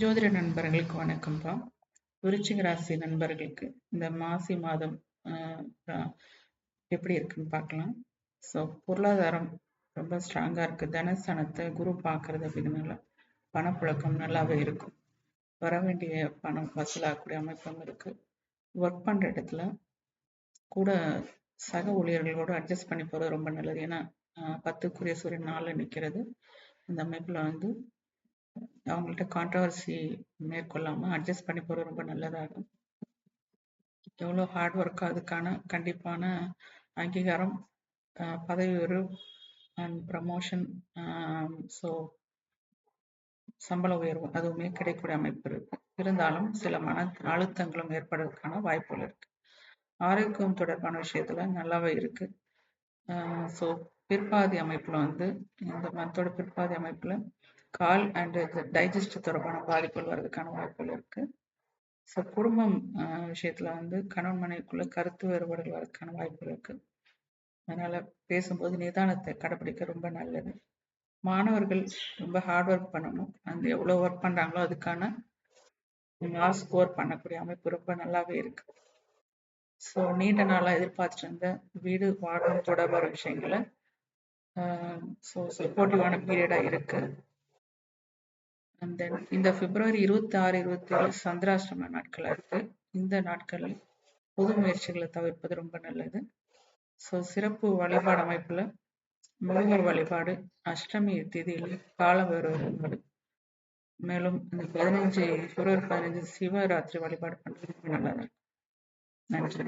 ஜோதிட நண்பர்களுக்கு வணக்கம்ப்பா விருச்சிக ராசி நண்பர்களுக்கு இந்த மாசி மாதம் எப்படி இருக்குன்னு பார்க்கலாம். ஸோ பொருளாதாரம் ரொம்ப ஸ்ட்ராங்காக இருக்குது தனஸ்தானத்தை குரு பார்க்கறது அப்படிங்கிறனால பணப்புழக்கம் நல்லாவே இருக்கும். வர வேண்டிய பணம் வசூலாகக்கூடிய அமைப்பும் இருக்குது ஒர்க் பண்ணுற இடத்துல கூட சக ஊழியர்களோட அட்ஜஸ்ட் பண்ணி போகிறது ரொம்ப நல்லது. ஏன்னா பத்துக்குரிய சூரியன் நாளில் நிற்கிறது இந்த அமைப்பில் வந்து அவங்கள்ட்ட கான்ட்ரவர்சி மேற்கொள்ளாமல் அட்ஜஸ்ட் பண்ணி போகிறது ரொம்ப நல்லதாகும். எவ்வளோ ஹார்ட் ஒர்க் அதுக்கான கண்டிப்பான அங்கீகாரம் ஆஹ் பதவி உயர்வு அண்ட் ப்ரமோஷன் ஸோ சம்பள உயர்வு அதுவுமே கிடைக்கக்கூடிய அமைப்பு இருக்கு. இருந்தாலும் சில மன அழுத்தங்களும் ஏற்படுவதற்கான வாய்ப்புகள் இருக்கு. ஆரோக்கியம் தொடர்பான விஷயத்துல நல்லாவே இருக்கு. ஸோ பிற்பாதி அமைப்புல வந்து இந்த மனத்தோட பிற்பாதி அமைப்புல கால் அண்ட் டைஜஸ்ட் தொடர்பான பாதிப்புகள் வர்றதுக்கான வாய்ப்புகள் இருக்கு. ஸோ குடும்பம் விஷயத்துல வந்து கணவன் மனைவிக்குள்ள கருத்து வேறுபாடுகள் வர்றதுக்கான வாய்ப்புகள் இருக்கு. அதனால பேசும்போது நிதானத்தை கடைபிடிக்க ரொம்ப நல்லது. மாணவர்கள் ரொம்ப ஹார்ட் ஒர்க் பண்ணணும். அந்த எவ்வளோ ஒர்க் பண்றாங்களோ அதுக்கான மார்க் ஸ்கோர் பண்ணக்கூடிய அமைப்பு ரொம்ப நல்லாவே இருக்கு. ஸோ நீண்ட நாளாக எதிர்பார்த்துட்டு இருந்த வீடு வாடகை தொடர்பான விஷயங்களை ஸோ சப்போர்ட்டிவான பீரியடாக இருக்கு. அண்ட் தென் இந்த பிப்ரவரி இருபத்தி ஆறு இருபத்தி ஏழு சந்திராஷ்டிரம நாட்களாக இருக்கு இந்த நாட்களில் புது முயற்சிகளை தவிர்ப்பது ரொம்ப நல்லது. ஸோ சிறப்பு வழிபாடு அமைப்புல முருகர் வழிபாடு அஷ்டமி திதியில் கால வழிபாடு மேலும் இந்த பதினஞ்சு பிப்ரவரி பதினஞ்சு சிவராத்திரி வழிபாடு பண்றது ரொம்ப நல்லது நன்றி.